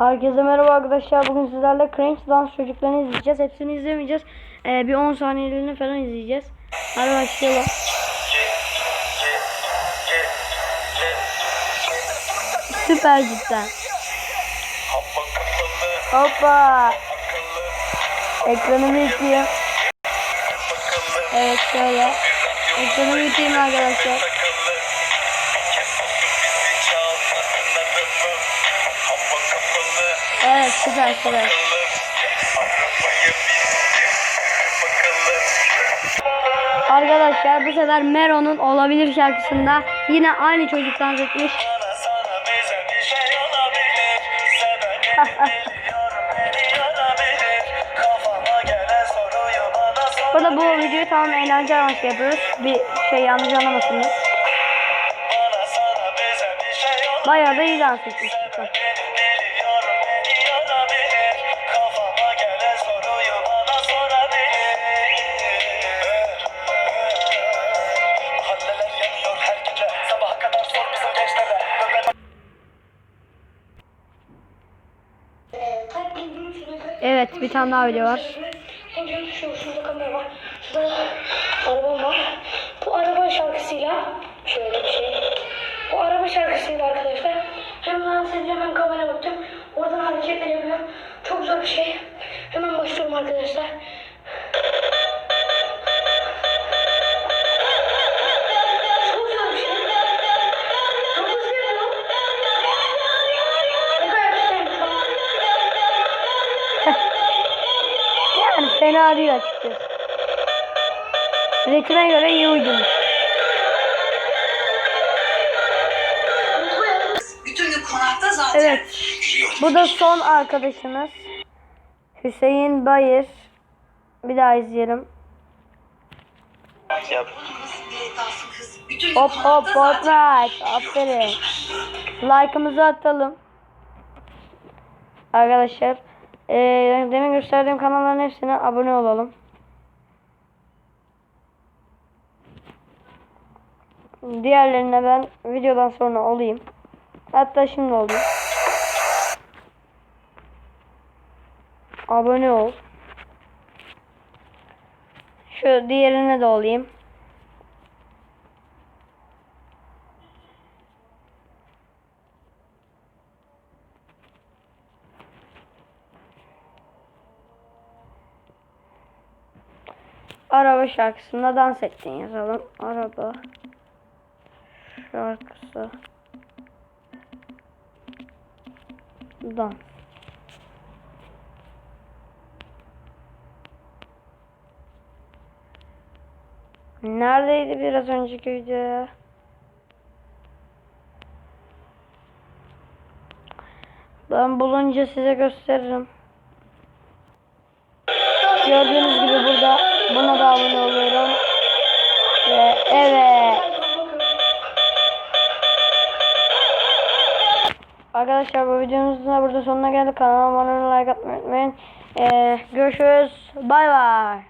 Herkese merhaba arkadaşlar. Bugün sizlerle Crank Dans çocuklarını izleyeceğiz. Hepsini izlemeyeceğiz. Ee, bir 10 saniyelerini falan izleyeceğiz. Hadi başlayalım. Süper cidden. Hoppa. Ekranımı yükleyeyim. Evet şöyle. Ekranımı yükleyeyim arkadaşlar. Süper süper. Arkadaşlar bu sefer Mero'nun Olabilir şarkısında yine aynı çocuk dans etmiş. Burada bu videoyu tamamen eğlence amaçlı yapıyoruz. Bir şey yanlış anlamasınız. Bayağı da iyi dans etmiş. Evet bir tane daha video var. Bu araba şarkısıyla şöyle bir şey. Bu araba şarkısıyla arkadaşlar. Hem dans edeceğim hem kamera bakacağım. Oradan hareketler yapıyorum. Çok zor bir şey. Hemen başlıyorum arkadaşlar. Fena değil açıkçası. Ritme göre iyi uydurmuş. Bütün gün konakta zaten. Evet. Bu da son arkadaşımız. Hüseyin Bayır. Bir daha izleyelim. Yap Hop hop zaten. Fortnite. Aferin. Like'ımızı atalım. Arkadaşlar. Eee, demin gösterdiğim kanalların hepsine abone olalım. Diğerlerine ben videodan sonra olayım. Hatta şimdi olayım. Abone ol. Şu diğerine de olayım. Araba şarkısında dans ettin yazalım. Araba şarkısı dans. Neredeydi biraz önceki video? Ben bulunca size gösteririm. Gördüğünüz gibi burada buna da abone oluyorum. Ve evet. Arkadaşlar bu videomuzun da burada sonuna geldik. Kanalıma abone olmayı, like atmayı unutmayın. Ee, görüşürüz. Bay bay.